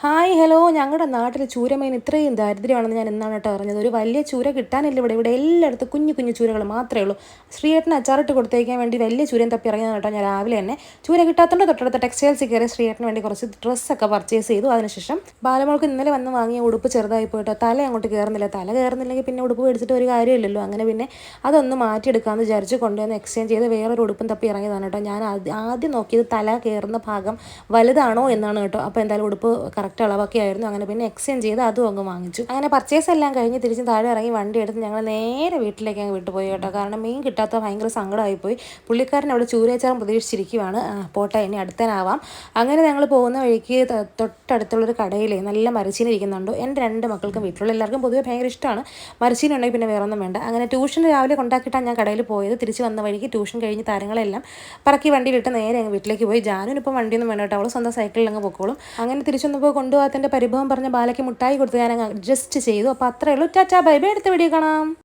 Hi hello. ഞങ്ങളുടെ നാട്ടിൽ ചൂരമീൻ ഇത്രയും ദാരിദ്ര്യമാണെന്ന് ഞാൻ എന്നാണ് കേട്ടോ അറിഞ്ഞത്. ഒരു വലിയ ചൂര കിട്ടാനില്ല ഇവിടെ. ഇവിടെ എല്ലായിടത്തും കുഞ്ഞു കുഞ്ഞു ചൂരകൾ മാത്രമേ ഉള്ളൂ. ശ്രീയേട്ടന് അച്ചാറിട്ട് കൊടുത്തേക്കാൻ വേണ്ടി വലിയ ചൂരൻ തപ്പി ഇറങ്ങിയതാണ് കേട്ടോ ഞാൻ രാവിലെ തന്നെ. ചൂര കിട്ടാത്തതുകൊണ്ട് തൊട്ടടുത്ത ടെക്സ്റ്റൈൽസ് കയറി ശ്രീയേട്ടന് വേണ്ടി കുറച്ച് ഡ്രസ്സൊക്കെ പർച്ചേസ് ചെയ്തു. അതിനുശേഷം ബാലമോൾക്ക് ഇന്നലെ വന്ന് വാങ്ങിയ ഉടുപ്പ് ചെറുതായി പോയിട്ടോ തല അങ്ങോട്ട് കയറുന്നില്ല തല കയറുന്നില്ലെങ്കിൽ പിന്നെ ഉടുപ്പ് മേടിച്ചിട്ട് ഒരു കാര്യമില്ലല്ലോ. അങ്ങനെ പിന്നെ അതൊന്ന് മാറ്റിയെടുക്കാമെന്ന് വിചാരിച്ച് കൊണ്ടുവന്ന് എക്സ്ചേഞ്ച് ചെയ്ത് വേറൊരു ഉടുപ്പും തപ്പി ഇറങ്ങിയതാണ് കേട്ടോ. ഞാൻ ആദ്യം നോക്കിയത് തല കയറുന്ന ഭാഗം വലുതാണോ എന്നാണ് കേട്ടോ. അപ്പോൾ എന്തായാലും ഉടുപ്പ് കറക്റ്റ് അളവൊക്കെ ആയിരുന്നു. അങ്ങനെ പിന്നെ എക്സ്ചേഞ്ച് ചെയ്ത് അതും അങ്ങ് വാങ്ങിച്ചു. അങ്ങനെ പർച്ചേസ് എല്ലാം കഴിഞ്ഞ് തിരിച്ച് താഴെ ഇറങ്ങി വണ്ടി എടുത്ത് ഞങ്ങൾ നേരെ വീട്ടിലേക്ക് അങ്ങ് വിട്ടുപോയി കേട്ടോ. കാരണം മീൻ കിട്ടാത്ത ഭയങ്കര സങ്കടമായിപ്പോയി. പുള്ളിക്കാരൻ അവിടെ ചൂരേച്ചാറും പ്രതീക്ഷിച്ചിരിക്കുവാണ്. പോട്ടെ ഇനി അടുത്തനാവാം. അങ്ങനെ ഞങ്ങൾ പോകുന്ന വഴിക്ക് തൊട്ടടുത്തുള്ളൊരു കടയിൽ നല്ല മരച്ചീന ഇരിക്കുന്നുണ്ട്. എന്റെ രണ്ട് മക്കൾക്കും വീട്ടിലുള്ള എല്ലാവർക്കും പൊതുവെ ഭയങ്കര ഇഷ്ടമാണ്. മരച്ചീന ഉണ്ടെങ്കിൽ പിന്നെ വേറൊന്നും വേണ്ട. അങ്ങനെ ട്യൂഷൻ രാവിലെ കൊണ്ടാക്കിയിട്ടാണ് ഞാൻ കടയിൽ പോയത്. തിരിച്ച് വന്ന വഴിക്ക് ട്യൂഷൻ കഴിഞ്ഞ് താരങ്ങളെല്ലാം പറക്കി വണ്ടിയിലിട്ട് നേരെ അങ്ങ് വീട്ടിലേക്ക് പോയി. ജാനുനിപ്പം വണ്ടിയൊന്നും വേണ്ട കേട്ടോ. അവൾ സ്വന്തം സൈക്കിളിൽ അങ്ങ് പൊക്കോളും. അങ്ങനെ തിരിച്ചൊന്നപ്പോൾ കൊണ്ടുപോകാത്തതിന്റെ പരിഭവം പറഞ്ഞ ബാലയ്ക്ക് മുട്ടായി കൊടുത്ത് ഞാൻ അഡ്ജസ്റ്റ് ചെയ്തു. അപ്പോൾ അത്രയേ ഉള്ളൂ. Tata bye bye. അടുത്ത വീഡിയോ കാണാം.